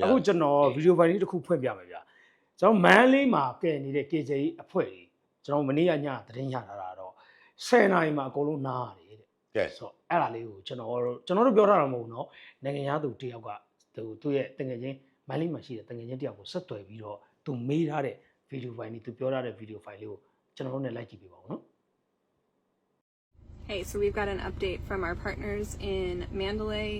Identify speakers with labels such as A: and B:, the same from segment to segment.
A: များ
B: အခုကျွန်တော်ဗီဒီယိုဖိုင်လေးတစ်ခုဖွင့်ပြမယ်ဗျာကျွန်တော်မန်းလေးမှာကဲနေတဲ့ KJ အဖွဲ့ကြီးကျွန်တော်မနေ့ကညသတင်းရတာတော့10နာရီမှာအကုန်လုံးနားရတယ်တဲ့
A: ကဲ
B: ဆိုတော့အဲ့ဒါလေးကိုကျွန်တော်တို့ကျွန်တော်တို့ပြောတာတော့မဟုတ်ဘူးเนาะနိုင်ငံသားသူတယောက်ကသူသူ့ရဲ့တငယ်ချင်းမန်းလေးမှာရှိတဲ့တငယ်ချင်းတယောက်ကိုဆက်သွယ်ပြီးတော့သူမေးထားတဲ့ဗီဒီယိုဖိုင်လေးသူပြောထားတဲ့ဗီဒီယိုဖိုင်လေးကိုကျွန်တော်တို့နဲ့လိုက်ကြည့်ပေးပါဦးเนาะ
C: Hey, so we've got an update from our partners in Mandalay,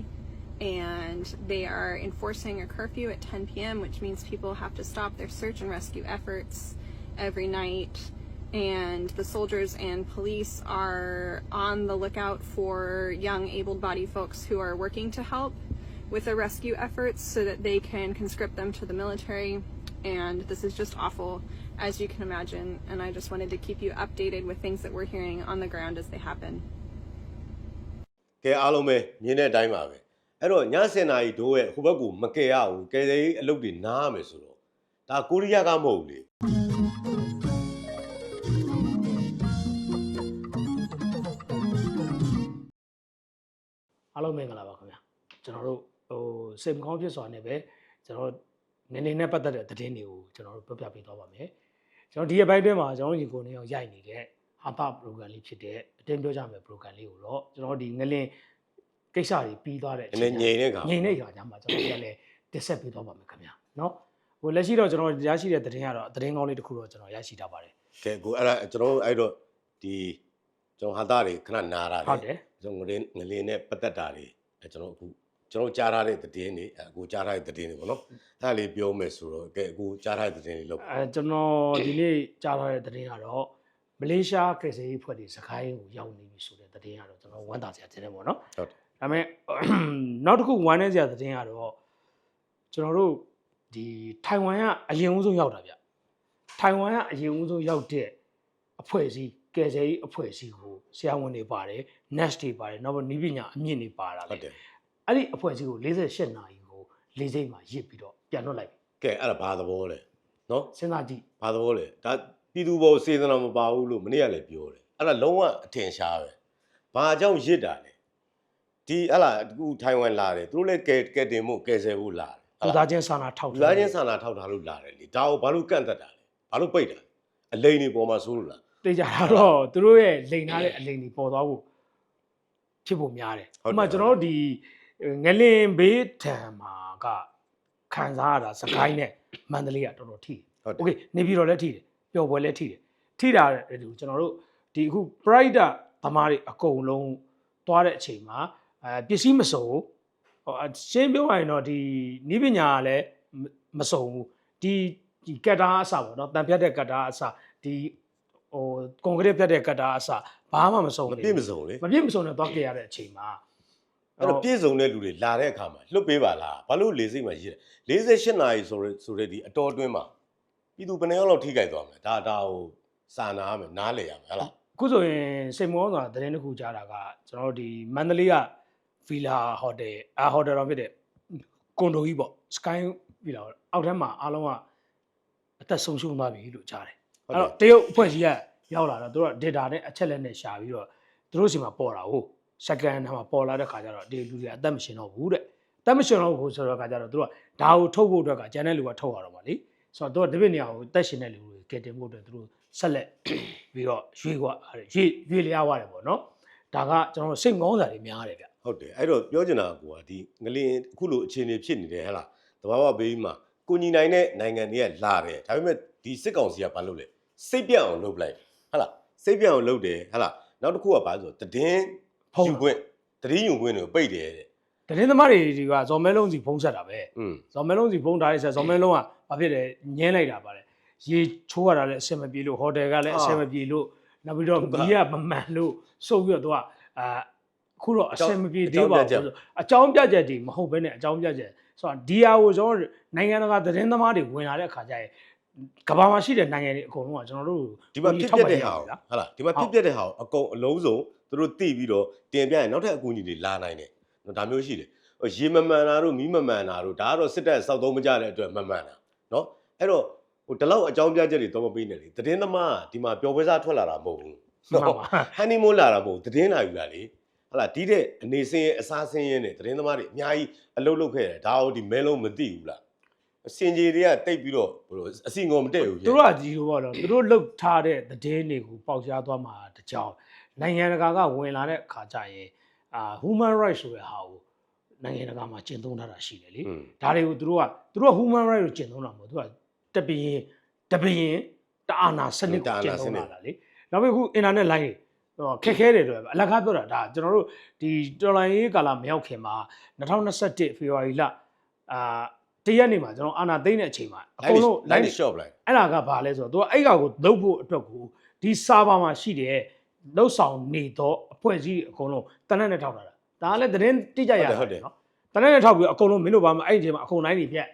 C: and they are enforcing a curfew at 10 p.m., which means people have to stop their search and rescue efforts every night. And the soldiers and police are on the lookout for young able bodied folks who are working to help with the rescue efforts so that they can conscript them to the military. And this is just awful, as you can imagine. And I just wanted to keep you updated with things that we're hearing on the ground as they happen.
A: ကဲအားလုံးပဲမြင်တဲ့အတိုင်းပါပဲ အဲ့တော့ည7နာရီဒိုးရဲ့ဟိုဘက်ကမကယ်ရဘူးကယ်တဲ့ကြီးအလုပ်တွေနားရမယ်ဆိုတော့ဒါကိုရီးယားကမဟုတ်ဘူးလေ
B: အားလုံးမင်္ဂလာပါခင်ဗျာကျွန်တော်တို့ဟိုစိတ်မကောင်းဖြစ်စွာနဲ့ပဲကျွန်တော်နည်းနည်းနဲ့ပတ်သက်တဲ့သတင်းတွေကိုကျွန်တော်တို့ပြောပြပေးသွားပါမယ်ကျွန်တော်ဒီရက်ပိုင်းအတွင်းမှာကျွန်တော်ညီကိုနေအောင်ရိုက်နေတဲ့ဟာတာ program လေးဖြစ်တဲ့အတင်းပြောကြမယ် program လေးကိုတော့ကျွန်တော်ဒီငလင် ကိစ္စတွေပြီးသွားတဲ့
A: နည်းနည်းငြိမ်တဲ့ခါ
B: ငြိမ်တဲ့ခါကျမှကျွန်တော်တို့ကလည်းတစ်ဆက်ပေးသွားပါမယ်ခင်ဗျာနော်ဟိုလက်ရှိတော့ကျွန်တော်ရရှိတဲ့သတင်းကတော့သတင်းကောင်းလေးတစ်ခုတော့ကျွန်တော်ရရှိထားပါတယ်
A: ကဲကိုအဲ့ဒါကျွန်တော်တို့အဲ့တော့ဒီကျွန်တော်ဟာသားတွေခဏနာတာ
B: ဟုတ်တယ်
A: ကျွန်တော်ငလင်းငလင်းနဲ့ပတ်သက်တာတွေအဲကျွန်တော်အခုကျွန်တော်ကြားထားတဲ့သတင်းတွေအဲအခုကြားထားတဲ့သတင်းတွေပေါ့နော်အဲ့ဒါလေးပြောမယ်ဆိုတော့ကဲအခုကြားထားတဲ့သတင်းတွေလောက်ပါ
B: အဲကျွန်တော်ဒီနေ့ကြားထားတဲ့သတင်းကတော့မလေးရှားကယ်ဆယ်ရေးဖွဲ့တွေစကိုင်းကိုရောက်နေပြီဆိုတဲ့သတင်းကတော့ကျွန်တော်ဝမ်းသာစရာသတင်းပေါ့နော်
A: ဟုတ်တယ်
B: ဒါပေမဲ့နောက်တစ်ခုဝမ်းနည်းစရာသတင်းကတော့ကျွန်တော်တို့ဒီထိုင်ဝမ်ကအရင်ဦးဆုံးရောက်တာဗျထိုင်ဝမ်ကအရင်ဦးဆုံးရောက်တဲ့အဖွဲ့အစည်းကယ်ဆယ်ရေးအဖွဲ့အစည်းကိုဆရာဝန်တွေပါတယ် nurse တွေပါတယ်နောက်ပြီးနီးပညာအမြင့်တွေပါတာ
A: ဟု
B: လေ
A: တ်တယ်
B: အဲ့ဒီအဖွဲ့အစည်းကို48နာရီကိုလေးစိတ်မှာရစ်ပြီးတော့ပြန်လွှတ်လိုက်ပြီ
A: ကဲအဲ့ဒါဘာသဘောလဲနော်
B: စဉ်းစားကြည့်
A: ဘာသဘောလဲဒါပြည်သူဘောစေတနာမပါဘူးလို့မနေ့ကလည်းပြောတယ်အဲ့ဒါလုံးဝအထင်ရှားပဲဘာကြောင့်ရစ်တာလဲ ဒီဟလာအခုထိုင်ဝမ်လာတယ်သူတို့လည်းကဲကဲတင်မှုကဲဆယ်ဖို့လာတယ်ဟ
B: လူ
A: လာ
B: သားချင်းစာနာထောက်
A: လူသားချင်းစာနာထောက်ထားလို့လာတယ်လေဒါကိုဘာလို့ကန့်သက်တာလဲဘာလို့ပိတ်တာလဲအလိန်တွေပေါ်မှာဆိုးလို့လား
B: တေးကြတာတော့သူတို့ရဲ့လိန်ထားတဲ့အလိန်တွေပေါ်သွားဖို့ဖြစ်ဖို့များတယ်
A: ဟုတ်တယ်
B: ဥပမာကျွန်တော်တို့ဒီငလင်ဘေးထံမှာကခံစားရတာစကိုင်းနဲ့မန္တလေးကတော်တော်ထိတယ်
A: ဟုတ်တယ်
B: โอเคနေပြည်တော်လည်းထိတယ်ပျော်ပွဲလည်းထိတယ်ထိတာတဲ့ဒီကျွန်တော်တို့ဒီအခု pride သမားတွေအကုန်လုံးသွားတဲ့အချိန်မှာ အဲပစ္စည်းမစုံဘူးဟိုအရှင်းပြောရရင်တော့ဒီနိပညာကလည်းမမစုံဘူးဒီဒီကက်တာအစပေါ့နော်တန်ဖြတ်တဲ့ကက်တာအစဒီဟိုကွန်ကရစ်ဖြတ်တဲ့ကက်တာအစဘာမှမစုံ
A: မ
B: ဘူး
A: ပြည့်မစုံလေ
B: မပြည့်မစုံနဲ့သွားကြရတဲ့အချိန်မှာ
A: အဲ့တော့ပြည့်စုံတဲ့လူတွေလာတဲ့အခါမှာလွတ်ပေးပါလားဘာလို့လေစိတ်မှာရစ်လဲ48နာရီဆိုရဆိုတဲ့ဒီအတော်အတွင်းမှာပြည်သူဘယ်နှယောက်လောက်ထိကြိုက်သွားမလဲဒါဒါကိုစာနာရမယ်နားလည်ရမယ်ဟလား
B: အခုဆိုရင်စိတ်မောဆိုတာသတင်းတစ်ခုကြားတာကကျွန်တော်တို့ဒီမန္တလေးက ဗီလာဟိုတယ်အာဟိုတယ်တော့ဖြစ်တဲ့ကွန်ဒိုကြီးပေါ့ Sky ဗီလာအောက်ထဲမှာအားလုံးကအသက်ဆုံးရှုံးသွားပြီလို့ကြားတယ်
A: ဟုတ်
B: အဲ့
A: တယ်
B: တော့တရုတ်အဖွဲ့ကြီးကရောက်လာတော့သူတို့က data နဲ့အချက်လက်နဲ့ရှာပြီးတော့သူတို့စီမှာပေါ်တာဟုတ် second မှာပေါ်လာတဲ့ခါကျတော့ဒီလူတွေကအသက်မရှင်တော့ဘူးတဲ့အသက်မရှင်တော့ဘူးဆိုတော့ခါကျတော့သူတို့ကဒါကိုထုတ်ဖို့အတွက်ကကျန်တဲ့လူကထုတ်ရတော့ပါလေဆိုတော့သူကဒီဘက်နေရာကိုအသက်ရှင်တဲ့လူတွေကယ်တင်ဖို့အတွက်သူတို့ဆက်လက်ပြီးတော့ရွေးကွာရွေးရွေးလျားသွားတယ်ပေါ့နော်ဒါကကျွန်တော်တို့စိတ်ငေါင်းစာတွေများတယ်ဗျ
A: ဟုတ်တယ်အဲ့တော့ပြောချင်တာကဒီငလင်အခုလိုအခြေအနေဖြစ်နေတယ်ဟဲ့လားတဘာဝဘေးမှာကိုညီနိုင်တဲ့နိုင်ငံတွေကလာတယ်ဒါပေမဲ့ဒီစစ်ကောင်စီကဘာလုပ်လဲစိတ်ပြတ်အောင်လုပ်လိုက်ဟဲ့လားစိတ်ပြတ်အောင်လုပ်တယ်ဟဲ့လားနောက်တစ်ခုကဘာလဲဆိုတော့တည်င်းယူခွင့်တည်င်းယူခွင့်တွေကိုပိတ်တယ်တဲ့
B: တရင်သမားတွေကဇော်မဲလုံးစီဖုံးဆက်တာပဲ
A: อืม
B: ဇော်မဲလုံးစီဖုံးထားတဲ့ဆက်ဇော်မဲလုံးကဘာဖြစ်လဲညင်းလိုက်တာပါလေရေချိုးရတာလည်းအဆင်မပြေလို့ဟိုတယ်ကလည်းအဆင်မပြေလို့နောက်ပြီးတော့
A: ဟုတ်ကဲ့
B: မီးကမမှန်လို့စုပ်ပြီးတော့သူကအာအ ခုတော့အဆင်မပြေ
A: အကြော
B: သေး
A: င်း
B: ပါ
A: ပြချက်
B: ဘူးအကြောင်းပြချက်တွေမဟုတ်ဘဲနဲ့အကြောင်းပြချက်ဆိုတော့ဒီဟာကိုကျွန်တော်တို့နိုင်ငံတကာသတင်းသမားတွေဝင်လာတဲ့အခါကျရင်ကမ္ဘာမှာရှိတဲ့နိုင်ငံတွေအကုန်လုံးကကျွန်တော်တို့
A: ဒီမှာဖြစ်ပျက်တဲ့ဟာကို
B: လား
A: ဟုတ်လားဒီမှာဖြစ်ပျက်တဲ့ဟာကိုအကုန်အလုံးစုံသူတို့သိပြီးတော့တင်ပြရင်နောက်ထပ်အကူအညီတွေလာနိုင်တယ်နော်ဒါမျိုးရှိတယ်ဟိုရေမမှန်တာတို့မီးမမှန်တာတို့ဒါကတော့စစ်တပ်စောက်သုံးမကြတဲ့အတွက်မမှန်တာနော်အဲ့တော့ဟိုဒီလောက်အကြောင်းပြချက်တွေတော့မပေးနဲ့လေသတင်းသမားကဒီမှာပျော်ပွဲစားထွက်လာတာမဟုတ်ဘူး
B: မှန်ပါ
A: ဟန်နီမွန်းလာတာမဟုတ်ဘူးသတင်းလာယူတာလေ ဟုတ်လားဒီတဲ့အနေစင်းရဲ့အစားစင်းရဲ့နဲ့သတင်းသမားတွေအများကြီးအလုပ်လုပ်ခဲ့တယ်ဒါဟိုဒီမဲလုံးမသိဘူးလားအစင်ကြီးတွေကတိတ်ပြီးတော့ဘယ်လိုအစီငုံမတက်ဘူး
B: သူတို့ကဒီလိုပေါ့နော်သူတို့လှုပ်ထားတဲ့သတင်းတွေကိုပေါက်ကြားသွားမှာတကြောင်နိုင်ငံတကာကဝင်လာတဲ့အခါကျရင်အာ human rights ဆိုတဲ့ဟာကိုနိုင်ငံတကာမှာကျင့်သုံးထားတာရှိတယ်လေ
A: อืม
B: ဒါတွေကိုသူတို့ကသူတို့က human rights ကိုကျင့်သုံးတာမဟုတ်သူကတပင်းတပင်းတအာနာစနစ်ကိုကျင့်သုံးတာလားလေနောက်ပြီးခု internet line တွေဟို ခက်ခဲတယ်တော့အလကားပြောတာဒါကျွန်တော်တို့ဒီတော်လိုင်းရေးကာလမရောက်ခင်မှာ2021ဖေဖော်ဝါရီလအာတရက်နေ့မှာကျွန်တော်အာနာသိမ့်တဲ့အချိန်မှာအကုန်လုံး
A: line
B: line
A: shop လိုက်
B: အဲ့ဒါကဘာလဲဆိုတော့သူကအဲ့ကောင်ကိုလုပ်ဖို့အတွက်ကိုဒီစာဘာမှာရှိတဲ့လှုပ်ဆောင်နေသောအဖွဲ့အစည်းတွေအကုန်လုံးတနက်နဲ့ထောက်တာဒါကလည်းသတင်းတိကျရတာ
A: ဟုတ်တယ်
B: နော်တနက်နဲ့ထောက်ပြီးအကုန်လုံးမင်းတို့ဘာမှအဲ့ဒီအချိန်မှာအကုန်တိုင်းတွေပြက်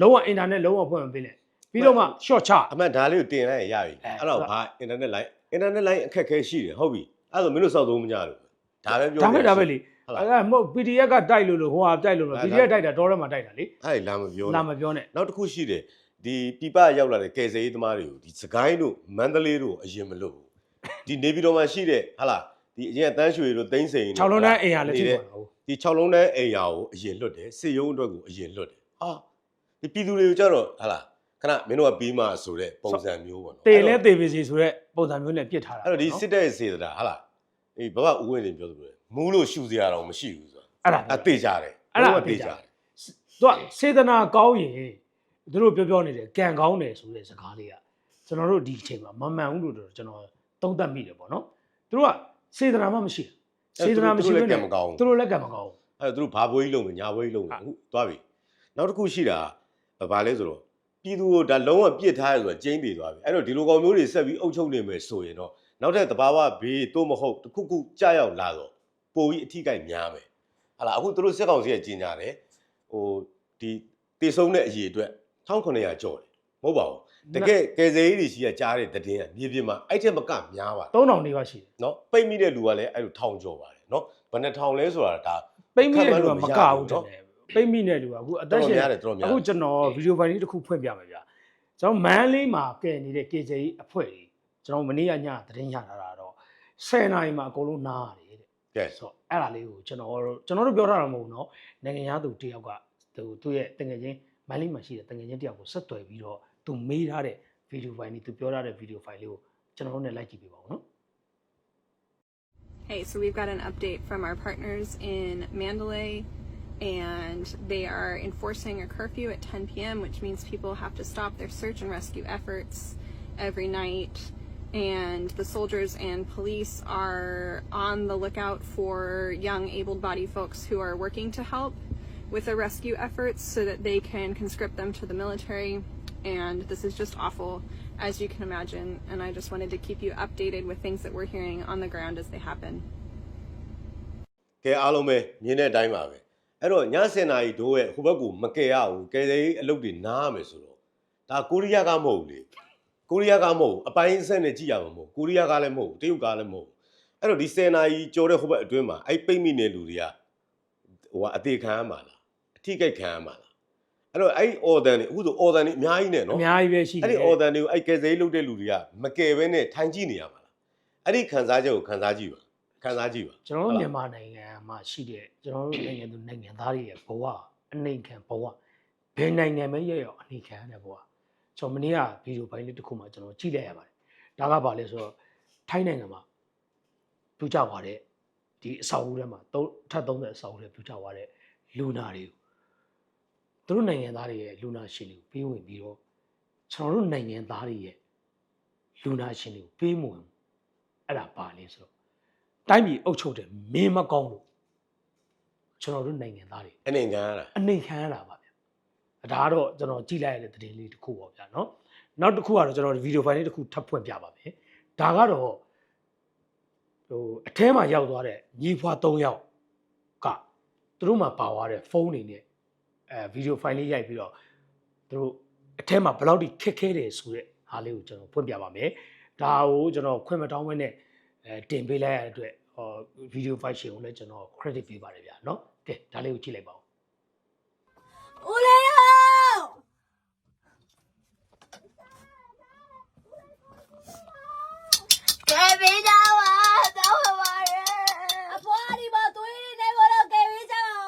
B: လုံးဝအင်တာနက်လုံးဝဖွင့်မပေးနဲ့ပြီးတော့မှ short ချ
A: အမှန်ဒါလေးကိုတင်လိုက်ရင်ရပြီ
B: အဲ
A: အဲ့တော့ဘာ internet line internet line အခက်ခဲရှိတယ်ဟုတ်ပြီအဲ့ဒါဆိုမင်းတို့စောက်သုံးမကြလို့ဒါပဲပြော
B: ဒါပဲဒါပဲလေ
A: ဟုတ်လား
B: အဲ့ဒါမဟုတ် PDF ကတိုက်လို့လို့ဟိုဟာတိုက်လို့လို့
A: ဒါ
B: PDF တိုက်တာတော့ထဲမှာတိုက်တာလေ
A: အဲ့ဒါလာမပြော
B: လာ
A: နဲ့
B: မပြောနဲ့
A: နောက်တစ်ခုရှိတယ်ဒီပြပရောက်လာတဲ့ကယ်ဆယ်ရေးသမားတွေကိုဒီစကိုင်းတို့မန္တလေးတို့အရင်မလို့ဘူးဒီနေပြည်တော်မှာရှိတဲ့ဟာလားဒီအရင်အတန်းရွှေတို့သိန်းစိန်တို့
B: 6လုံးတန်းအိမ်ဟာလည်း
A: နေ
B: ထိ
A: တဲ့
B: ပါတော့
A: ဒီ6လုံးတန်းအိမ်ယာကိုအရင်လွတ်တယ်စစ်ရုံးအတွက်ကိုအရင်လွတ်တယ်ဟာဒီပြည်သူတွေကိုကြတော့ဟာလား ခဏမင်းတို့ကပြီးမှဆိုတဲ့ပုံစံမျိုးပေါ့နော်
B: တေလဲ
A: အဲ့တော့
B: တေပါစီဆိုတဲ့ပုံစံမျိုးနဲ့ပြစ်ထားတာ
A: အဲ့တော့ဒီ
B: နော်
A: စစ်တဲ့စေတနာဟာလားအေးဘဘဦးဝင်းနေပြောသလိုပဲမူးလို့ရှူစရာတော့မရှိဘူးဆိုတာ
B: အဲ့ဒါ
A: အသေးကြတယ်
B: အဲ့ဒါ
A: ဘုံက
B: အသေးကြတယ်
A: တယ်
B: သူကစေတနာကောင်းရင်သူတို့ပြောပြောနေတယ်ကံကောင်းတယ်ဆိုတဲ့စကားလေးကကျွန်တော်တို့ဒီအချိန်မှာမမှန်ဘူးလို့တော့ကျွန်တော်သုံးသပ်မိတယ်ပေါ့နော်သူတို့ကစေတနာမှမရှိဘူးစေတနာမရှိ
A: သူ
B: ဘူး
A: တို့လည်းကံမကောင်းဘူး
B: သူတို့လည်းကံမကောင်းဘူး
A: အဲ့တော့သူတို့ဘာဘွေးကြီးလုံးမယ်ညာဘွေးကြီးလုံးမယ်အခုသွားပြီနောက်တစ်ခုရှိတာဘာလဲဆိုတော့ ပြည်သူကိုဒါလုံးဝပြစ်ထားရဆိုတော့ကျင်းတည်သွားပြီအဲ့တော့ဒီလိုကောင်မျိုးတွေဆက်ပြီးအုပ်ချုပ်နေမယ်ဆိုရင်တော့နောက်ထပ်တဘာဝဘေးတို့မဟုတ်တစ်ခုခုကြာရောက်လာတော့ပိုပြီးအထီးကိုက်များမယ်ဟာလားအခုသူတို့စစ်ကောင်စီကကြီးညာတယ်ဟိုဒီတေဆုံးတဲ့အရေးအတွက်1900ကျော်တယ်မဟုတ်ပါဘူးတကယ်ကယ်ဆယ်ရေးတွေရှိကကြားတဲ့တည်င်းကမြေပြင်မှာအဲ့ထက်မကများပါတယ်
B: 3000နေပါရှိတယ်
A: နော်ပိတ်မိတဲ့လူကလည်းအဲ့လိုထောင်ကျော်ပါတယ်နော်ဘယ်နှထောင်လဲဆိုတာဒါ
B: ပိတ်မိတဲ့လူကမကဘူး
A: နော်
B: တဲ့ ပိတ်မိတဲ့လူကအခုအသက်
A: တော်
B: ရှင်
A: တော်များတယ်တော်တော်များ
B: အခုကျွန်တော်ဗီဒီယိုဖိုင်လေးတစ်ခုဖွင့်ပြမယ်ဗျာကျွန်တော်မန်းလေးမှာကဲနေတဲ့ KJ အဖွဲ့ကြီးကျွန်တော်မနေ့ကညသတင်းရတာတော့10နာရီမှာအကုန်လုံးနားရတယ်တဲ့
A: ကဲ
B: ဆိုတော့အဲ့ဒါလေးကိုကျွန်တော်တို့ကျွန်တော်တို့ပြောထားတာမဟုတ်ဘူးเนาะနိုင်ငံသားသူတယောက်ကသူသူ့ရဲ့တငယ်ချင်းမန်လေးမှာရှိတဲ့တငယ်ချင်းတယောက်ကိုဆက်သွယ်ပြီးတော့သူမေးထားတဲ့ဗီဒီယိုဖိုင်လေးသူပြောထားတဲ့ဗီဒီယိုဖိုင်လေးကိုကျွန်တော်တို့နဲ့လိုက်ကြည့်ပေးပါဦးเนาะ
C: Hey, so we've got an update from our partners in Mandalay, and they are enforcing a curfew at 10 p.m., which means people have to stop their search and rescue efforts every night. And the soldiers and police are on the lookout for young, able bodied folks who are working to help with the rescue efforts so that they can conscript them to the military. And this is just awful, as you can imagine. And I just wanted to keep you updated with things that we're hearing on the ground as they happen.
A: ကဲအားလုံးပဲမြင်တဲ့အတိုင်းပါပဲ အဲ့တော့ည7နာရီတို့ရဲ့ဟိုဘက်ကမကယ်ရဘူးကယ်ဆယ်ရေးအလုပ်တွေနားရမယ်ဆိုတော့ဒါကိုရီးယားကမဟုတ်ဘူးလေကိုရီးယားကမဟုတ်ဘူးအပိုင်းအဆက်နဲ့ကြည့်ရမှာမဟုတ်ဘူးကိုရီးယားကလည်းမဟုတ်ဘူးတရုတ်ကလည်းမဟုတ်ဘူးအဲ့တော့ဒီ7နာရီကြော်တဲ့ဟိုဘက်အတွင်းမှာအဲ့ပိတ်မိနေလူတွေကဟိုကအသေးခံရမှာလားအထိကိတ်ခံရမှာလားအဲ့တော့အဲ့ order တွေအခုဆို order တွေအများကြီးနဲ့
B: အ
A: နော်
B: များကြီးပဲရှိတ
A: အဲ့
B: ယ်
A: ဒီ order တွေကိုအဲ့ကယ်ဆယ်ရေးလုပ်တဲ့လူတွေကမကယ်ဘဲနဲ့ထိုင်ကြည့်နေရမှာလားအဲ့ဒီခံစားချက်ကိုခံစားကြည့်ပါ ခံစားကြည့်ပါ
B: ကျွန်တော်တို့မြန်မာနိုင်ငံမှာရှိတဲ့ကျွန်တော်တို့နိုင်ငံသူနိုင်ငံသားတွေရဲ့ဘဝအနေခံဘဝဘယ်နိုင်ငံပဲရရောက်အနေခံရတဲ့ဘဝကျွန်တော်မနေ့ကဗီဒီယိုဖိုင်လေးတစ်ခုမှကျွန်တော်ကြည့်လိုက်ရပါတယ်ဒါကဘာလဲဆိုတော့ထိုင်းနိုင်ငံမှာပြူကြသွားတဲ့ဒီအဆောက်အဦထဲမှာသုံးထပ်30အဆောက်အဦထဲပြူကြသွားတဲ့လူနာတွေကိုသူတို့နိုင်ငံသားတွေရဲ့လူနာရှင်တွေကိုပေးဝင်ပြီးတော့ကျွန်တော်တို့နိုင်ငံသားတွေရဲ့လူနာရှင်တွေကိုပေးမဝင်ဘူးအဲ့ဒါပါလဲဆိုတော့ တိုင်းပြည်အုပ်ချုပ်တယ်မင်းမကောင်းလို့ကျွန်တော်တို့နိုင်ငံသားတွေ
A: အနေခံရတာ
B: အနေခံရတာပါဗျဒါကတော့ကျွန်တော်ကြည့်လိုက်ရတဲ့သတင်းလေးတစ်ခုပေါ့ဗျာနော်နောက်တစ်ခုကတော့ကျွန်တော်ဗီဒီယိုဖိုင်လေးတစ်ခုထပ်ဖွင့်ပြပါမယ်ဒါကတော့ဟိုအထဲမှာရောက်သွားတဲ့ညီဖွာ၃ယောက်ကသူတို့မှာပါသွားတဲ့ဖုန်းတွေနဲ့အဲဗီဒီယိုဖိုင်လေးရိုက်ပြီးတော့သူတို့အထဲမှာဘယ်လောက်ထိခက်ခဲတယ်ဆိုတဲ့ဟာလေးကိုကျွန်တော်ဖွင့်ပြပါမယ်ဒါကိုကျွန်တော်ခွင့်မတောင်းဘဲနဲ့ အဲတင်ပေးလိုက်ရတဲ့အတွက်ဟောဗီဒီယိုဖိုင်ရှင်ကိုလည်းကျွန်တော် credit ပေးပါတယ်ဗျာเนาะကဲဒါလေးကိုကြည့်လိုက်ပါဦး
D: ဦးလေးရောကဲပေးကြပါတော့ပါရဲ့အဖွားဒီမှာသွေးနေကိုတော့ကဲပေးကြအောင်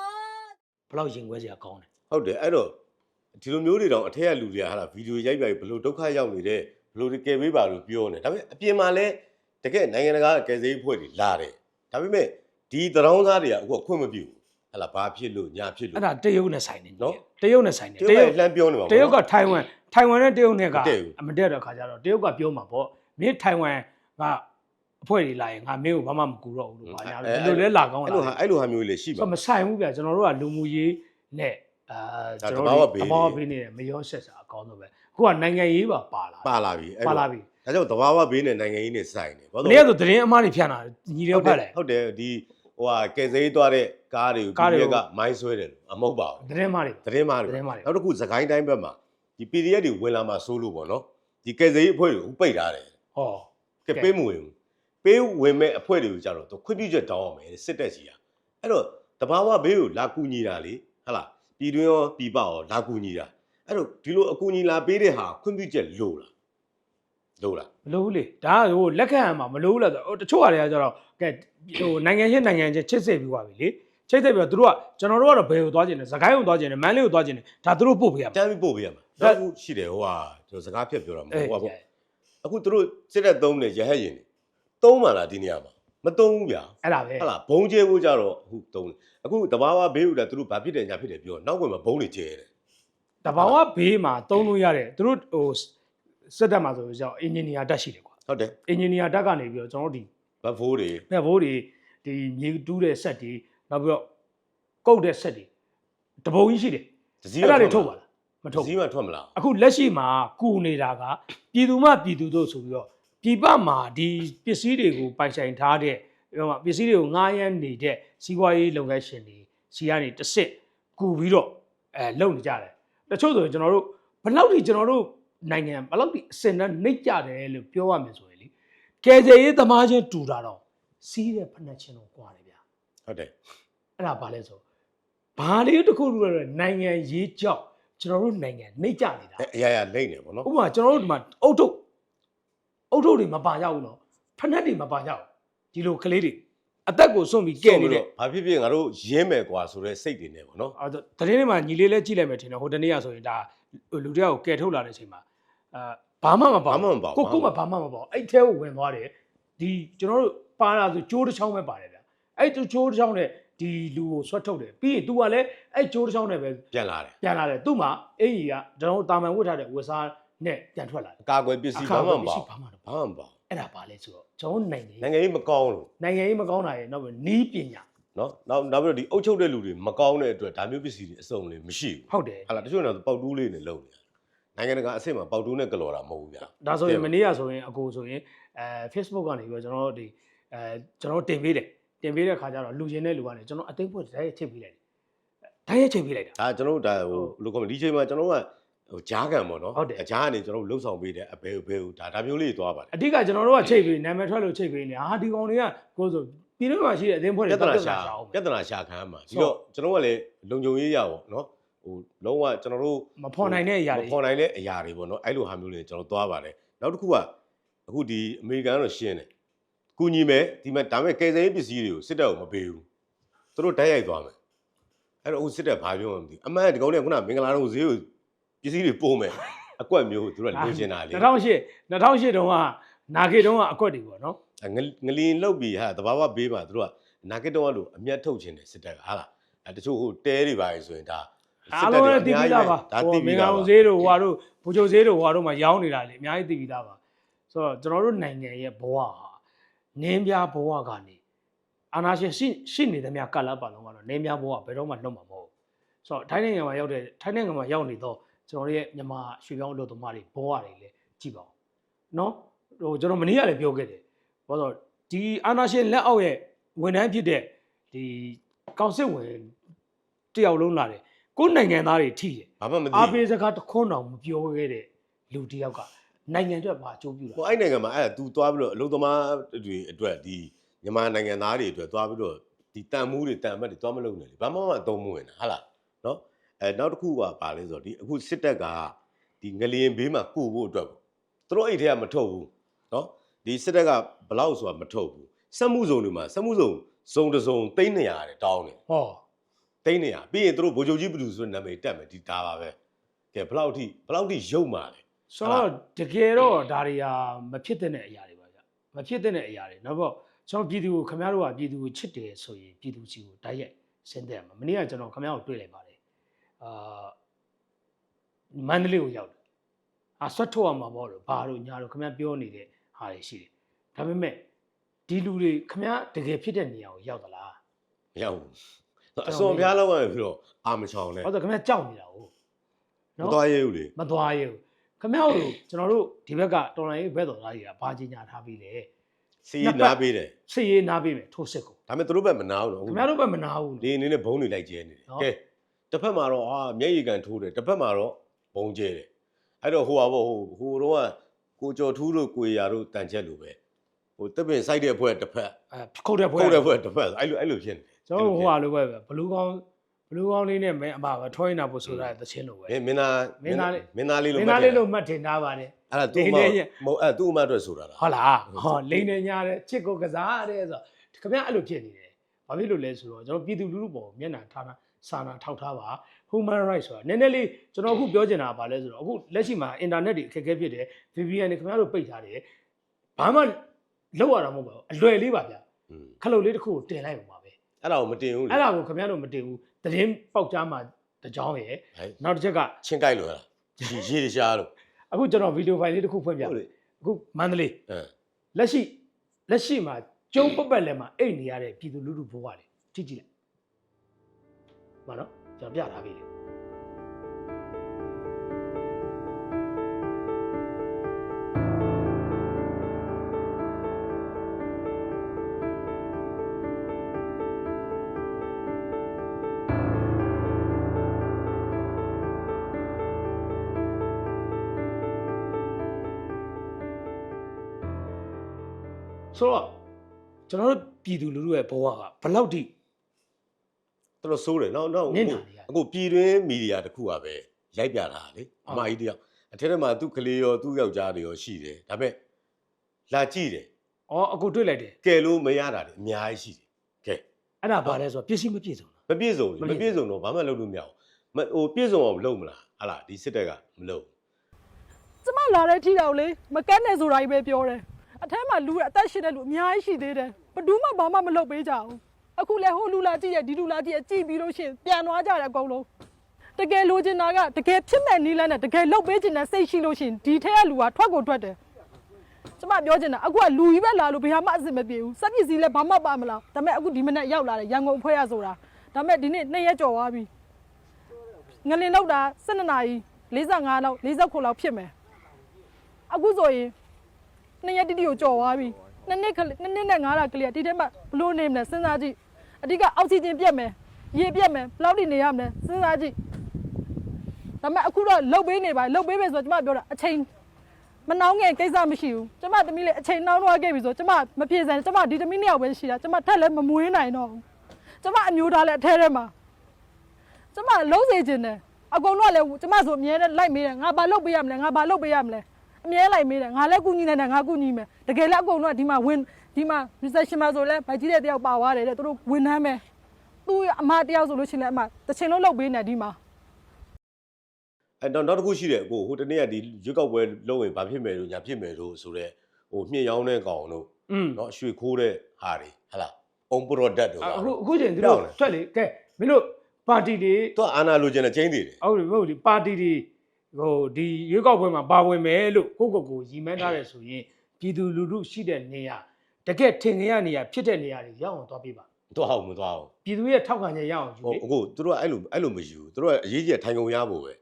B: ဘယ်လောက်ရင်ခွဲစရာကောင်းတယ်
A: ဟုတ်တယ်အဲ့တော့ ဒီလိုမျိုးတွေတောင်အထက်ကလူတွေကဟာလာဗီဒီယိုရိုက်ပြဘလို့ဒုက္ခရောက်နေတယ်ဘလို့ကယ်ပေးပါလို့ပြောနေဒါပေမဲ့အပြင်မှာလည်း တကယ်နိုင်ငံတကာကယ်ဆယ်ရေးဖွဲ့တွေလာတယ်ဒါပေမဲ့ဒီသရောင်းသားတွေကအခုကခွင့်မပြုဘူးဟာလာဘာဖြစ်လို့ညာဖြစ်လို့
B: အဲ့ဒါတရုတ်နဲ့ဆိုင်နေ
A: နော်
B: တရုတ်နဲ့ဆိုင်နေ
A: တရုတ်ကလှမ်းပြောနေပါ
B: တရုတ်ကထိုင်ဝမ်ထိုင်ဝမ်နဲ့တရုတ်နဲ့က
A: မတည့်ဘူး
B: အမတက်တဲ့ခါကျတော့တရုတ်ကပြောမှာပေါ့မင်းထိုင်ဝမ်ကအဖွဲ့တွေလာရင်ငါမင်းကိုဘာမှမကူတော့ဘူးလို့ပါညာလို့ဘယ်လိုလဲလာကောင်း
A: အဲ့
B: လာ
A: လိုဟာအဲ့လိုဟာမျိုးလေးရှိပါ
B: ဆိုမဆိုင်ဘူးဗျကျွန်တော်တို့ကလူမှုရေးနဲ့အာ
A: ဒါ
B: ကျွန်
A: တဘာ
B: တော်
A: ဝ
B: တို့
A: ဘေး
B: တဘာဝ
A: တွေ
B: ဘေးနေတယ်မရောဆက်စာအကောင်းဆုံးပဲအခုကနိုင်ငံရေးပါပါလာ
A: ပါလာပြီအဲ့
B: ပါ
A: လို
B: လာပြီ
A: ဒါကြောင့်တဘာဝဘေးနဲ့နိုင်ငံရေးနဲ့ဆိုင်တယ်ဘာ
B: မ
A: လို့
B: နေ့ကဆိုသတင်းအမှားတွေဖြန့်လာညီတွေဖတ်လိုက်
A: ဟုတ်တယ်ဒီဟိုဟာကယ်ဆယ်ရေးသွားတဲ့ကားတွေကို
B: ကားတွေကို
A: ကမိုင်းဆွဲတယ်လို့အမဟုတ်ပါဘူး
B: သတင်းအမှားတွေ
A: သတင်းမားတွေ
B: သတင်းမှားတွေ
A: နောက်တစ်ခုသခိုင်းတိုင်းဘက်မှာဒီ PDF တွေဝင်လာမှာစိုးလို့ပေါ့နော်ဒီကယ်ဆယ်ရေးအဖွဲ့တွေဥပိတ်ထားတယ်
B: ဟော
A: ကဲ ပေးမဝင်ဘူးပေးဝင်မဲ့အဖွဲ့တွေကိုကြတော့သူခွင့်ပြုချက်တောင်းအောင်မယ်စစ်တက်စီကအဲ့တော့တဘာဝဘေးကိုလာကူညီတာလေဟဟလားပြည်တွင်းရောပြည်ပရောလာကူညီတာအဲ့တော့ဒီလိုအကူညီလာပေးတဲ့ဟာခွင့်ပြုချက်လိုလား လိုလား
B: မလို့ဘူးလေဒါကဟိုလက်ခံရမှာမလို့ဘူးလားဆိုတော့တချို့ဟာတွေကကျတော့ကဲဟိုနိုင်ငံချင်းနိုင်ငံချင်းချစ်စိတ်ပြီးသွားပြီလေချစ်စိတ်ပြီးတော့သူတို့ကကျွန်တော်တို့ကတော့ဘယ်ကိုသွားကျင်လဲစကိုင်းကိုသွားကျင်တယ်မန်းလေးကိုသွားကျင်တယ်ဒါသူတို့ပို့ပေးရမှာ
A: တမ်းပြီးပို့ပေးရမှာ
B: ဒါ
A: နောက်တစ်ခုရှိတယ်ဟိုဟာကျွန်တော်စကားဖြတ်ပြောတာမဟုတ်
B: အေး
A: ဟိုဟာပေါ့အခုသူတို့စစ်တဲ့သုံးတယ်ရဟတ်ရင်တွေသုံးမှလားဒီနေရာမှာမသုံးဘူးဗျာ
B: အဲ့ဒါပဲ
A: ဟုတ်လားဘုံကျဲဖို့ကြတော့အခုသုံးတယ်အခုတဘာဝဘေးဥတာသူတို့ဘာဖြစ်တယ်ညာဖြစ်တယ်ပြောနောက်ွယ်မှာဘုံတွေကျဲတယ်
B: တဘာဝဘေးမှာတုံးလို့ရတယ်သူတို့ဟို စက်တက်မှာဆိုရင်ကြောင့်အင်ဂျင်နီယာတက်ရှိတယ်ကွာ
A: ဟုတ်တယ်
B: အင်ဂျင်နီယာတက်ကနေပြီးတော့ကျွန်တော်တို့ဒီ
A: ဘတ်ဖိုးတွေ
B: ဘက်ဘိုးတွေဒီမြေတူးတဲ့ဆက်တွေနောက်ပြီးတော့ကုတ်တဲ့ဆက်တွေတပုံကြီးရှိတယ်
A: ဒစီ
B: အဲ့ဒါတွေထုတ်ပါလားမ
A: ဒ
B: ထုတ်
A: စီ
B: ဘူး
A: မှထွက်မလား
B: အခုလက်ရှိမှာကူနေတာကပြည်သူမှပြည်သူတို့ဆိုပြီးတော့ပြည်ပမှာဒီပစ္စည်းတွေကိုပိုင်ဆိုင်ထားတဲ့ပြောမှာပစ္စည်းတွေကိုငှားရမ်းနေတဲ့စီးပွားရေးလုပ်ငန်းရှင်တွေစီကနေတစ်စစ်ကူပြီးတော့အဲလုပ်နေကြတယ်တချို့ဆိုရင်ကျွန်တော်တို့ဘယ်လောက်ထိကျွန်တော်တို့ နိုင်ငံဘယ်လောက်ထိအစင်တန်းနှိမ့်ကြတယ်လို့ပြောရမယ်ဆိုရင်လေကယ်ဆယ်ရေးသမားချင်းတူတာတော့စီးတဲ့ဖက်နှက်ချင်းတော့ကွာတယ်ဗျာ
A: ဟုတ်တယ်
B: အဲ့ဒါဘာလဲဆိုဘာလေးတစ်ခုလိုလဲနိုင်ငံရေးကြောက်ကျွန်တော်တို့နိုင်ငံနှိမ့်ကြနေတာ
A: အဲအရာရာလိမ့်နေပေါ့နော်
B: ဥပမာကျွန်တော်တို့ဒီမှာအုတ်ထုတ်အုတ်ထုတ်တွေမပါကြဘူးနော်ဖက်နှက်တွေမပါကြဘူးဒီလိုကလေးတွေအသက်ကိုစွန့်ပြီးကဲနေတဲ့
A: ဘာဖြစ်ဖြစ်ငါတို့ရင်းမယ်ကွာဆိုတော့စိတ်တွေနဲ့ပေါ့နော်
B: အဲဒါတရင်တွေမှာညီလေးလည်းကြည့်လိုက်မယ်ထင်တယ်ဟိုတနေ့ကဆိုရင်ဒါလူတယောက်ကိုကဲထုတ်လာတဲ့အချိန်မှာ အာဘာမှမပါ
A: ဘာမှမပါဘူး
B: ကိုကိုမှဘာမှမပါဘူးအဲ့ထဲကိုဝင်သွားတယ်ဒီကျွန်တော်တို့ပါလာဆိုကျိုးတစ်ချောင်းပဲပါတယ်ဗျအဲ့ကျိုးတစ်ချောင်းနဲ့ဒီလူကိုဆွတ်ထုတ်တယ်ပြီးရင် तू ကလည်းအဲ့ကျိုးတစ်ချောင်းနဲ့ပဲ
A: ပြန်လာတယ်
B: ပြန်လာတယ်သူ့မှာအင်ကြီးကကျွန်တော်တို့တာမန်ဝတ်ထားတဲ့ဝတ်စားနဲ့ပြန်ထွက်လာတယ်
A: အကာအကွယ်ပစ္စည်းဘာမှမပါ
B: ဘာမှမပါ
A: ဘာမှမပါ
B: အဲ့ဒါပါလဲဆိုတော့ကျွန်တော်နိုင်ငံရေး
A: နိုင်ငံရေးမကောင်းလို့
B: နိုင်ငံရေးမကောင်းတာရဲ့နောက်ပြီးနီးပညာ
A: နော်နောက်နောက်ပြီးတော့ဒီအုပ်ချုပ်တဲ့လူတွေမကောင်းတဲ့အတွက်ဒါမျိုးပစ္စည်းတွေအစုံလေးမရှိဘူး
B: ဟုတ်တယ်
A: ဟာလားတချို့တော့ပေါက်တူးလေးနဲ့လုံနေတာ နိုင်ငံတကာအဆင့်မှာပေါက်တူးနဲ့ကလော်တာမဟုတ်ဘူးဗျာ
B: ဒါဆိုရင်မနေ့ကဆိုရင်အကိုဆိုရင်အဲ Facebook ကနေပြီးတော့ကျွန်တော်တို့ဒီအဲကျွန်တော်တို့တင်ပေးတယ်တင်ပေးတဲ့ခါကျတော့လူချင်းတဲ့လူကနေကျွန်တော်အသိဖို့ဓာတ်ရိုက်ချိန်ပေးလိုက်တယ်ဓာတ်ရိုက်ချိန်ပေးလိုက်တာ
A: ဒါကျွန်တော်တို့ဒါဟိုဘယ်လိုခေါ်မလဲဒီချိန်မှာကျွန်တော်တို့ကဟိုဂျားကန်ပေါ့နော်
B: ဟုတ်တယ်
A: အဂျားကနေကျွန်တော်တို့လှုပ်ဆောင်ပေးတယ်အဘဲဘဲဟိုဒါဒါမျိုးလေးတွေသွားပါတယ်
B: အဓိကကျွန်တော်တို့ကချိန်ပေးနာမည်ထွက်လို့ချိန်ပေးနေဟာဒီကောင်တွေကကိုယ်ဆိုပြည်တွင်းမှာရှိတဲ့အသင်းဖွဲ့
A: ပြ
B: တွေ
A: ဿနာ
B: တော့
A: ရှာ
B: ရှာအောင်
A: ပြဿနာရှာခံရမှာဒီတော့ကျွန်တော်ကလည်းလုံခြုံရေးရပေါ့နော် ဟိုလုံးဝကျွန်တော်တို့
B: မဖော်နိုင်တဲ့အရာတွေ
A: မဖော်နိုင်တဲ့အရာတွေပေါ့နော်အဲ့လိုဟာမျိုးလေးကျွန်တော်သွားပါတယ်နောက်တစ်ခုကအခုဒီအမေရိကန်ကတော့ရှင်းတယ်ကူညီမယ်ဒီမှာဒါပေမဲ့ကယ်ဆယ်ရေးပစ္စည်းတွေကိုစစ်တပ်ကမပေးဘူးသူတို့တိုက်ရိုက်သွားမယ်အဲ့တော့အခုစစ်တပ်ဘာပြောမှမသိဘူးအမှန်ကဒီကောင်တွေကခုနမင်္ဂလာတော်ဈေးကိုပစ္စည်းတွေပို့မယ်အကွက်မျိုးကိုသူတို့ကလိုချင်တာလေ
B: 2008 2008တုန်းကနာဂေတုန်းကအကွက်တွေပေါ့နော်
A: ငလငလင်လောက်ပြီးဟာတဘာဝဘေးမှာသူတို့ကနာကက်တော့လို့အမျက်ထုတ်ခြင်းတယ်စစ်တပ်ကဟာလားအဲတချို့ဟိုတဲတွေပါဆိုရင်ဒါ
B: အားလုံးလည်းသိပြီးသားပါ
A: ဒါ
B: ဟို
A: သိ
B: မင်္ဂ
A: ပြီး
B: လာ
A: သားပါ
B: အောင်ဈေးတို့ဟိုဟာတို့ဘူချိုဈေးတို့ဟိုဟာတို့မှာရောင်းနေတာလေအများကြီးသိပြီးသားပါဆိုတော့ကျွန်တော်တို့နိုင်ငံရဲ့ဘဝဟာနင်းပြဘဝကနေအာနာရှင်ရှိရှိနေသမျှကလပ်ပါလုံးကတော့နင်းပြဘဝဘယ်တော့မှလွတ်မှာမဟုတ်ဘူးဆိုတော့ထိုင်းနိုင်ငံမှာရောက်တဲ့ထိုင်းနိုင်ငံမှာရောက်နေတော့ကျွန်တော်တို့ရဲ့မြန်မာရွှေပြောင်းအလုပ်သမားတွေဘဝတွေလည်းကြည့်ပါဦးနော်ဟိုကျွန်တော်မနေ့ကလည်းပြောခဲ့တယ်ဘာလို့ဒီအာနာရှင်လက်အောက်ရဲ့ဝန်ထမ်းဖြစ်တဲ့ဒီကောင်စစ်ဝင်တယောက်လုံးလာတယ် ကိုယ်နိုင်ငံသားတွေထိတယ်
A: ဘာမှမသိ
B: အား
A: ဘူး
B: ပေးစကားတစ်ခွန်းတောင်မပြောခဲ့တဲ့လူတစ်ယောက်ကနိုင်ငံအတွက်ဘာအကျိုးပြုတာ
A: ဟိုအဲ့နိုင်ငံမှာအဲ့ဒါ तू သွားပြီးတော့အလုံသမားတွေအတွက်ဒီမြန်မာနိုင်ငံသားတွေအတွက်သွားပြီးတော့ဒီတန်မှုတွေတန်အမတ်တွေသွားမလုပ်နဲ့လေဘာမှမအသုံးမဝင်တာဟာလားနော်အဲနောက်တစ်ခုကပါလဲဆိုတော့ဒီအခုစစ်တပ်ကဒီငလျင်ဘေးမှာကိုဖို့အတွက်ပေါ့သူတို့အဲ့ထဲကမထုတ်ဘူးနော်ဒီစစ်တပ်ကဘလောက်ဆိုတာမထုတ်ဘူးစက်မှုဇုံတွေမှာစက်မှုဇုံဇုံတစ်ဇုံသိန်း200တဲ့တောင်းတယ်
B: ဟော
A: သိန်း200ပြီးရင်သူတို့ဗိုလ်ချုပ်ကြီးဘယ်သူဆိုတဲ့နာမည်တက်မယ်ဒီဒါပါပဲကဲဘယ်လောက်ထိဘယ်လောက်ထိရုပ်မာလဲ
B: ဆိုတော့တကယ်တော့ဒါတွေဟာမဖြစ်တဲ့အရာတွေပါဗျမဖြစ်တဲ့အရာတွေနောက်တော့ကျွန်တော်ပြည်သူကိုခင်ဗျားတို့ကပြည်သူကိုချစ်တယ်ဆိုရင်ပြည်သူစီကိုတိုက်ရိုက်ဆင်းသက်ရမှာမနေ့ကကျွန်တော်ခင်ဗျားကိုတွေ့လိုက်ပါတယ်အာမန္တလေးကိုရောက်တယ်အာဆွတ်ထုတ်ရမှာပေါ့လို့ဘာလို့ညာလို့ခင်ဗျားပြောနေတဲ့ဟာတွေရှိတယ်ဒါပေမဲ့ဒီလူတွေခင်ဗျားတကယ်ဖြစ်တဲ့နေရာကိုရောက်သလား
A: မရဘူး အစွန်ဖျားလောက်ရပြီးတော့အာမချောင်နဲ့
B: ဟုတ်တယ်ခင်ဗျားကြောက်နေတာဟုတ်
A: မသွားရဘူးလေ
B: မသွားရဘူးခင်ဗျားတို့ကျွန်တော်တို့ဒီဘက်ကတော်လိုင်းရေးဘက်တော်သားတွေကဘာကြီးညာထားပြီးလဲ
A: စီးနားပေးတယ်
B: စစ်ရေးနားပေးမယ်ထိုးစစ်ကို
A: ဒါပေမဲ့သူတို့ဘက်မနာဘူးတော့
B: ခင်ဗျားတို့ဘက်မနာဘူး
A: ဒီအနေနဲ့ဘုံတွေလိုက်ကျဲနေတယ်
B: နော်
A: ကဲတစ်ဖက်မှာတော့အာမျက်ရည်ကန်ထိုးတယ်တစ်ဖက်မှာတော့ဘုံကျဲတယ်အဲ့တော့ဟိုပါဘောဟိုဟိုတော့ကကိုကျော်ထူးတို့ကိုရတို့တန်ချက်လိုပဲဟိုတပ်ပင်စိုက်တဲ့ဘွဲတစ်ဖက်
B: အဲခုတ်တဲ့ဘွဲ
A: ခုတ်တဲ့ဘွဲတစ်ဖက်အဲ့လိုအဲ့လိုဖြစ်နေတယ်
B: ကျွန်တော်တို့ဟိုဟာလိုပဲဘလူးကောင်းဘလူးကောင်းလေးနဲ့မဲအမပဲထွိုင်းနာဖို့ဆိုတာသချင်းလိုပဲ
A: မင်းမင်းသား
B: မင်းသားလေး
A: မင်းသားလေးလို့
B: မင်းသားလေးလို့မှတ်တင်ထားပါတယ်
A: အဲ့ဒါသူ့
B: ဒိ
A: မ
B: န်နေရ
A: မဟုတ်အဲ့သူ့အမအတွက်ဆိုတာလား
B: ဟုတ်လားဟောလိန်နေညာတဲ့ချစ်ကိုကစားတဲ့ဆိုခင်ဗျားအဲ့လိုဖြစ်နေတယ်ဘာဖြစ်လို့လဲဆိုတော့ကျွန်တော်ပြည်သူလူထုပေါ်မျက်နှာထားတာစာနာထောက်ထားပါ human rights ဆိုတာနည်းနည်းလေးကျွန်တော်အခုပြောချင်တာကဘာလဲဆိုတော့အခုလက်ရှိမှာ internet တွေအခက်အခဲဖြစ်တယ် VPN တွေခင်ဗျားတို့ပိတ်ထားတယ်ဘာမှလောက်ရတာမဟုတ်ပါဘူးအလွယ်လေးပါဗျာ
A: อืม
B: ခလုတ်လေးတစ်ခုကိုတင်လိုက်ပါပါပဲ
A: အဲ့ဒါကိုမတင်ဘူးလေ
B: အဲ့ဒါကိုခင်ဗျားတို့မတင်ဘူးသတင်းပေါက်ကြားမှာတစ်ကြောင်းရယ်
A: ဟဲ့
B: နောက်တစ်ချက်က
A: ချင်းကြိုက်လို့ရလားရေရေတရှားလို့
B: အခုကျွန်တော်ဗီဒီယိုဖိုင်လေးတစ်ခုဖွင့်ပြ
A: ဟုတ်လေ
B: အခုမန္တလေး
A: အင်း
B: လက်ရှိလက်ရှိမှာကျုံပတ်ပတ်လဲမှာအိတ်နေရတဲ့ပြည်သူလူထုဘိုးကလေကြည့်ကြည့်လိုက်မနော်ကျွန်တော်ပြထားပြီလေ ဆိုတော့ကျွန်တော်တို့ပြည်သူလူထုရဲ့ဘဝကဘယ်လောက်ထိ
A: တော်တော်ဆိုးတယ်နောက်နောက်
B: နင့်နာနေရတယ်
A: အခုပြည်တွင်းမီဒီယာတစ်ခုကပဲရိုက်ပြတာလေ
B: ဟုတ်
A: အမကြီးတယောက်အထက်ထဲမှာသူ့ကလေးရောသူ့ယောက်ျားတွေရောရှိတယ်ဒါပေမဲ့လာကြည့်တယ်
B: ဩအခုတွေ့လိုက်တယ်
A: ကဲလို့မရတာတွေအများကြီးရှိတယ်ကဲ
B: အဲ့ဒါဘာလဲဆိုတော့ပစ္စည်းမပြည့်စုံတာ
A: မပြည့်စုံဘူး
B: မ
A: မ
B: ပြည့်စုံ
A: ပြည့်စုံတော့ဘာမှလုပ်လို့မရဘူးမဟိုပြည့်စုံအောင်လုပ်မလားဟာလားဒီစစ်တပ်ကမလုပ်ဘူး
E: ကျမလာတဲ့ထိတော့လေမကက်နဲ့ဆိုတာကြီးပဲပြောတယ် အထက်မှာလူအသက်ရှင်တဲ့လူအများကြီးရှိသေးတယ်ဘယ်သူမှဘာမှမလုပ်ပေးကြဘူးအခုလဲဟိုလူလာကြည့်ရဒီလူလာကြည့်ရကြည့်ပြီးလို့ရှရင်ပြန်သွားကြတယ်အကုန်လုံးတကယ်လိုချင်တာကတကယ်ဖြစ်မဲ့နီးလန်းနဲ့တကယ်လုပ်ပေးချင်တဲ့စိတ်ရှိလို့ရှရင်ဒီထက်ကလူကထွက်ကိုထွက်တယ်ကျမပြောချင်တာအခုကလူကြီးပဲလာလို့ဘယ်ဟာမှအဆင်မပြေဘူးစက်ပစ္စည်းလည်းဘာမှပါမလားဒါပေမဲ့အခုဒီမနေ့ရောက်လာတယ်ရန်ကုန်အဖွဲ့ရဆိုတာဒါပေမဲ့ဒီနေ့နှစ်ရက်ကျော်သွားပြီငလင်လောက်တာ12နာရီ45လောက်49လောက်ဖြစ်မယ်အခုဆိုရင် နှစ်ရက်တိတိကိုကြော်သွားပြီနှစ်နှစ်ကလေးနှစ်နှစ်နဲ့ငါးလကလေးကဒီထဲမှာဘလို့နေမလဲစဉ်းစားကြည့်အဓိကအောက်ဆီဂျင်ပြတ်မယ်ရေပြတ်မယ်ဘယ်လောက်ထိနေရမလဲစဉ်းစားကြည့်ဒါပေမဲ့အခုတော့လှုပ်ပေးနေပါလှုပ်ပေးမယ်ဆိုတော့ကျမပြောတာအချိန်မနှောင်းငယ်ကိစ္စမရှိဘူးကျမသမီးလေးအချိန်နှောင်းသွားခဲ့ပြီဆိုတော့ကျမမပြေစံကျမဒီသမီးနှစ်ယောက်ပဲရှိတာကျမထက်လည်းမမွေးနိုင်တော့ဘူးကျမအမျိုးသားလည်းအထဲထဲမှာကျမလုံးစေခြင်းတယ်အကုန်လုံးကလည်းကျမဆိုအမြဲတမ်းလိုက်မေးတယ်ငါဘာလုပ်ပေးရမလဲငါဘာလုပ်ပေးရမလဲ အမြဲလိုက်မေးတယ်ငါလည်းကူညီနေတယ်ငါကူညီမယ်တကယ်လည်းအကုန်လုံးကဒီမှာဝင်ဒီမှာ reception မှာဆိုလဲဗိုက်ကြီးတဲ့တယောက်ပါသွားတယ်တဲ့သူတို့ဝန်ထမ်းပဲသူ့အမတယောက်ဆိုလို့ရှိရင်လည်းအမတစ်ချိန်လုံးလှုပ်ပေးနေဒီမှာ
A: အဲ့တော့နောက်တစ်ခုရှိတယ်ကိုဟိုတနေ့ကဒီရွက်ကောက်ပွဲလုံးဝင်ဘာဖြစ်မယ်လို့ညာဖြစ်မယ်လို့ဆိုတော့ဟိုမြင့်ရောင်းတဲ့ကောင်တို့နော်ရွှေခိုးတဲ့ဟာတွေဟလာ on product တို့
B: အခုအခုချိန်သူတို့ထွက်လေကဲမင်းတို့ပါတီတွေ
A: သူကအာနာလိုချင်တဲ့ချင်းတွေ
B: ဟုတ်တယ်ဟုတ်တယ်ပါတီတွေ ဟိုဒီရွေးကောက်ပွဲမှာပါဝင်မယ်လို့ကိုယ့်ကိုယ်ကိုရည်မှန်းထားတယ်ဆိုရင်ပြည်သူလူထုရှိတဲ့နေရာတကယ်ထင်ရနေရဖြစ်တဲ့နေရာတွေရောက်အောင်သွားပေးပါ
A: သူအောင်မသွားအောင်
B: ပြည်သူရဲ့ထောက်ခံချက်ရအောင်ယူ
A: ဟို
B: လေ
A: အခုသူတို့ကအဲ့လိုအဲ့လိုမယူဘူးသူတို့ကအရေးကြီးထိုင်ကုန်ရဖို့ပဲ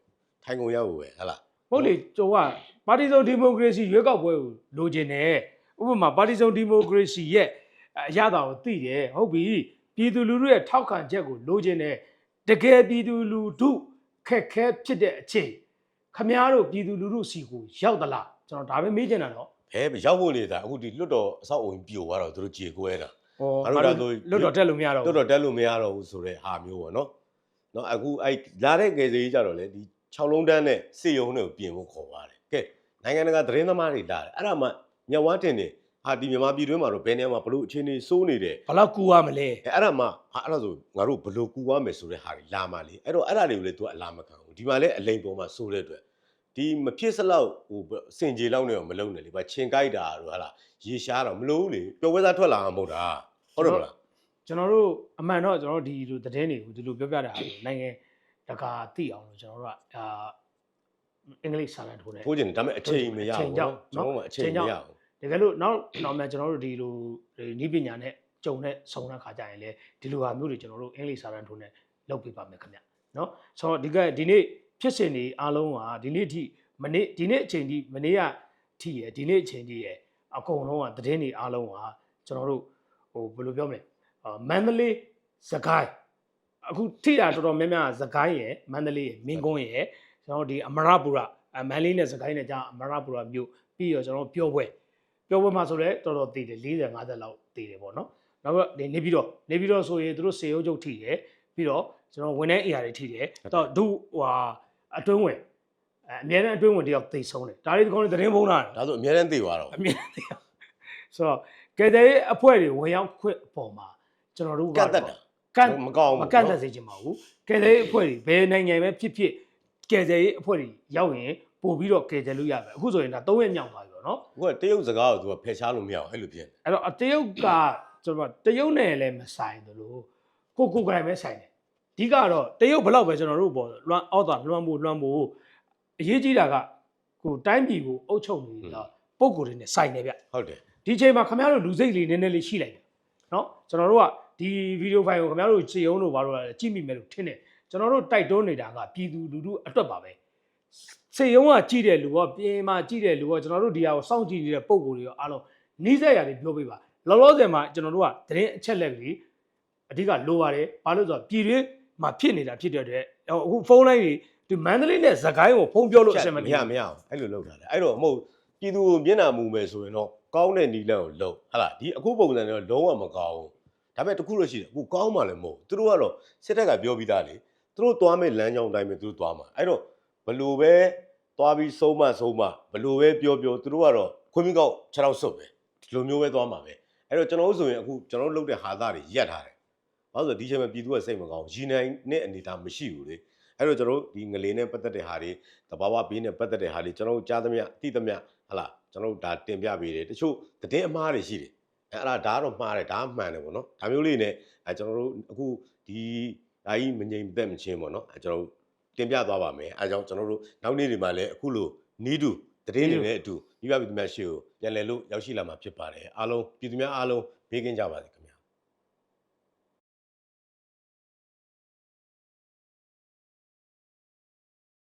A: ထိုင်ကုန်ရဖို့ပဲဟဟလား
B: ဟုတ်လေကျိုးကပါတီစုံဒီမိုကရေစီရွေးကောက်ပွဲကိုလိုချင်တယ်ဥပမာပါတီစုံဒီမိုကရေစီရဲ့အရသာကိုသိတယ်ဟုတ်ပြီပြည်သူလူထုရဲ့ထောက်ခံချက်ကိုလိုချင်တယ်တကယ်ပြည်သူလူထုခက်ခဲဖြစ်တဲ့အချိန် ခမားတို့ပြည်သူလူထုစီကိုရောက်သလားကျွန်တော်ဒါပဲမေးချင်တာတော့
A: ဘဲရောက်ဖို့နေတာအခုဒီလွတ်တော်အဆောက်အုံပြိုသွားတော့သူတို့ကြေကွဲတာ
B: ဟော
A: အဲ့လိုဒါဆို
B: လွတ်တော်တက်လို့မရတော့
A: လွတ်
B: ဘူး
A: တော်တက်လို့မရတော့ဘူးဆိုတဲ့ဟာမျိုးပေါ့နော်နော်အခုအဲ့လာတဲ့ငယ်စေးကြီးကြတော့လေဒီ6လုံးတန်းနဲ့စေယုံတွေကိုပြင်ဖို့ခေါ်ပါတယ်ကဲနိုင်ငံတကာသတင်းသမားတွေလာတယ်အဲ့ဒါမှညဝါတင်နေဟာဒီမြန်မာပြည်တွင်းမှာတော့ဘယ်နေရာမှာဘလို့အခြေအနေစိုးနေတယ်
B: ဘလောက်ကူရမလဲ
A: အဲအဲ့ဒါမှဟာအဲ့ဒါဆိုငါတို့ဘလို့ကူရမယ်ဆိုတဲ့ဟာတွေလာမှလေအဲ့တော့အဲ့ဒါတွေကိုလေ तू အလာမခံဘူးဒီမှာလဲအလိန်ပေါ်မှာစိုးတဲ့အတွက် ဒီမဖြစ်စလောက်ဟိုစင်ကြေလောက်နေတော့မလုံးနဲ့လေဘာချင်းကြိုက်တာတို့ဟာလားရေရှားတော့မလို့ဘူးလေပျော်ပွဲသားထွက်လာမှာမဟုတ်တာဟုတ်တယ်မလား
B: ကျွန်တော်တို့အမှန်တော့ကျွန်တော်တို့ဒီလိုသတင်းတွေကိုဒီလိုပြောပြတာဟာနိုင်ငံတကာသိအောင်လို့ကျွန်တော်တို့ကအာအင်္ဂလိပ်စာလန်ထိုးတယ်
A: ထိုးကျင်တယ်ဒါပေမဲ့အချိန်မရ
B: အချိန်
A: ဘူး
B: ကြောင့်
A: နော်ကျွန်တော်တို့ကအချိန်မရဘူး
B: တကယ်လို့နောက်နောက်မှကျွန်တော်တို့ဒီလိုနီးပညာနဲ့ကြုံတဲ့ဆုံတဲ့ခါကြရင်လေဒီလိုဟာမျိုးတွေကျွန်တော်တို့အင်္ဂလိပ်စာတန်းထိုးနဲ့လုပ်ပြပါမယ်ခင်ဗျနော်ဆိုတော့ဒီကဒီနေ့ ဖြစ်စဉ်တွေအားလုံးကဒီနေ့အထိမနေ့ဒီနေ့အချိန်ထိမနေ့ကထိရယ်ဒီနေ့အချိန်ထိရယ်အကုန်လုံးကသတင်းတွေအားလုံးကကျွန်တော်တို့ဟိုဘယ်လိုပြောမလဲအာမန္တလေးစကိုင်းအခုထိတာတော်တော်များများစကိုင်းရယ်မန္တလေးရယ်မင်းကုန်းရယ်ကျွန်တော်တို့ဒီအမရပူရအမန်လေးနဲ့စကိုင်းနဲ့ကြာအမရပူရမြို့ပြီးတော့ကျွန်တော်တို့ပြောပွဲပြောပွဲမှာဆိုလဲတော်တော်တည်တယ်40 50လောက်တည်တယ်ပေါ့နော်နောက်တော့ဒီနေပြီးတော့နေပြီးတော့ဆိုရင်သူတို့စေရုပ်ချုပ်ထိတယ်ပြီးတော့ကျွန်တော်ဝန်ထမ်းအရာတွေထိတယ်တော့ဒုဟွာ အတွင်းဝင်အဲအများနဲ့အတွင်းဝင်တယောက်သိဆုံးတယ်ဒါလေးဒီကောင်းလေးသတင်းဖုံးတာ
A: ဒါဆိုအများတန်းသိသွားတော့
B: အများနဲ့ဆိုတော့ကဲတဲ့အဖွဲ့တွေဝင်ရောက်ခွင့်အပေါ်မှာကျွန်တော်တို့
A: ကတ်တက်တာ
B: ကန့်
A: မကောင်းဘူး
B: မကန့်သက်စေချင်ပါဘူးကဲတဲ့အဖွဲ့တွေဘယ်နိုင်ငံပဲဖြစ်ဖြစ်ကဲတဲ့အဖွဲ့တွေရောက်ရင်ပို့ပြီးတော့ကဲတဲ့လို့ရမယ်အခုဆိုရင်ဒါ၃ရက်မြောက်သွားပြီပေါ့နော်
A: ဟိုကတရုတ်စကားကို तू ကဖယ်ရှားလို့မရအောင်အဲ့လိုဖြစ်နေ
B: အဲ့တော့အတရုတ်ကကျွန်တော်တရုတ်နဲ့လည်းမဆိုင်သလိုကိုကိုကိုယ်တိုင်ပဲဆိုင်တယ်အ ဓိကတော့တရုတ်ဘလောက်ပဲကျွန်တော်တို့ပေါ်လွှမ်းအောက်တာလွှမ်းဖို့လွှမ်းဖို့အရေးကြီးတာကကိုတိုင်းပြည်ကိုအုပ်ချုပ်နေတာပုံကိုယ်တွေနဲ့ဆိုင်တယ်ဗျ
A: ဟုတ်တယ်
B: ဒီချိန်မှာခင်ဗျားတို့လူစိတ်လေးနည်းနည်းလေးရှိလိုက်တယ်နော်ကျွန်တော်တို့ကဒီဗီဒီယိုဖိုင်ကိုခင်ဗျားတို့ခြေအောင်လို့ဘာလို့လဲကြည့်မိမယ်လို့ထင်တယ်ကျွန်တော်တို့တိုက်တွန်းနေတာကပြည်သူလူထုအတွက်ပါပဲခြေအောင်ကကြည့်တဲ့လူကပြင်မှာကြည့်တဲ့လူကကျွန်တော်တို့ဒီဟာကိုစောင့်ကြည့်နေတဲ့ပုံကိုယ်တွေရောအားလုံးနှီးစက်ရတွေပြောပြပါလောလောဆယ်မှာကျွန်တော်တို့ကသတင်းအချက်လက်ကလေးအဓိကလိုပါတယ်ဘာလို့လဲဆိုတော့ပြည်တွင်း မှာဖြစ်နေတာဖြစ်တဲ့အတွက်အခုဖုန်းလိုင်းတွေဒီမန္တလေးနဲ့ဇကိုင်းကိုဖုန်းပြောလို့အဆင်မ
A: မ
B: ပြေ
A: ရ
B: ဘူး
A: မရအောင်အဲ့လိုလုပ်တာလေအဲ့တော့မဟုတ်ပြည်သူကိုမျက်နှာမူမယ်ဆိုရင်တော့ကောင်းတဲ့နီလန်းကိုလုပ်ဟာလားဒီအခုပုံစံတော့လုံးဝမကောင်းဘူးဒါပေမဲ့တခုလို့ရှိတယ်အခုကောင်းမှလည်းမဟုတ်သူတို့ကတော့စစ်တပ်ကပြောပြီးသားလေသူတို့သွားမဲ့လမ်းကြောင်းတိုင်းပဲသူတို့သွားမှာအဲ့တော့ဘလို့ပဲသွားပြီးဆုံးမဆုံးမဘလို့ပဲပြောပြောသူတို့ကတော့ခွင့်မကောက်ခြေထောက်ဆုပ်ပဲဒီလိုမျိုးပဲသွားမှာပဲအဲ့တော့ကျွန်တော်တို့ဆိုရင်အခုကျွန်တော်တို့လုပ်တဲ့ဟာသားတွေရက်ထားတယ် ဘာလို့လဲဆိုတော့ဒီချိန်မှာပြည်သူကစိတ်မကောင်းရည်နိုင်တဲ့အနေအထားမရှိဘူးလေအဲ့တော့ကျွန်တော်တို့ဒီငလေးနဲ့ပတ်သက်တဲ့ဟာတွေတဘာဝဘေးနဲ့ပတ်သက်တဲ့ဟာတွေကျွန်တော်တို့ကြားသမျှသိသမျှဟလာကျွန်တော်တို့ဒါတင်ပြပေးတယ်တချို့သတင်းအမှားတွေရှိတယ်အဲ့အဲ့ဒါဒါကတော့မှားတယ်ဒါမှန်တယ်ပေါ့နော်ဒါမျိုးလေးနဲ့အဲကျွန်တော်တို့အခုဒီဒါကြီးမငြိမ်သက်မချင်းပေါ့နော်အဲကျွန်တော်တို့တင်ပြသွားပါမယ်အဲကြောင့်ကျွန်တော်တို့နောက်နေ့တွေမှာလည်းအခုလိုနီးတူသတင်းတွေနဲ့အတူမိဘပြည်သူများရှေ့ကိုပြန်လည်လို့ရောက်ရှိလာမှာဖြစ်ပါတယ်အားလုံးပြည်သူများအားလုံးဘေးကင်းကြပါစေ